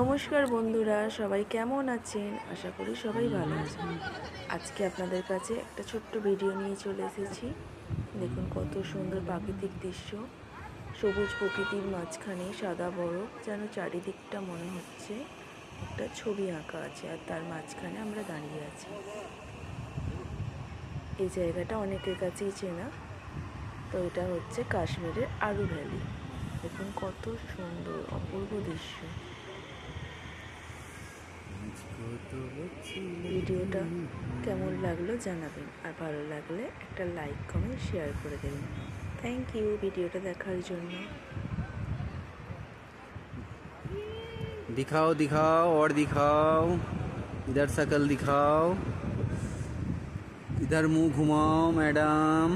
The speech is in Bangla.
নমস্কার বন্ধুরা, সবাই কেমন আছেন? আশা করি সবাই ভালো আছেন। আজকে আপনাদের কাছে একটা ছোট্ট ভিডিও নিয়ে চলে এসেছি। দেখুন কত সুন্দর প্রাকৃতিক দৃশ্য। সবুজ প্রকৃতির মাঝখানে সাদা বরফ, যেন চারিদিকটা মনে হচ্ছে একটা ছবি আঁকা আছে, আর তার মাঝখানে আমরা দাঁড়িয়ে আছি। এই জায়গাটা অনেকের কাছেই চেনা। তো এটা হচ্ছে কাশ্মীরের আরু ভ্যালি। দেখুন কত সুন্দর, অপূর্ব দৃশ্য। ভিডিওটা কেমন লাগলো জানাবেন আর ভালো লাগলে একটা লাইক কমেন্ট শেয়ার করে দেবেন থ্যাংক ইউ ভিডিওটা দেখার জন্য दिखाओ दिखाओ और दिखाओ इधर शकल दिखाओ इधर मुंह घुमाओ मैडम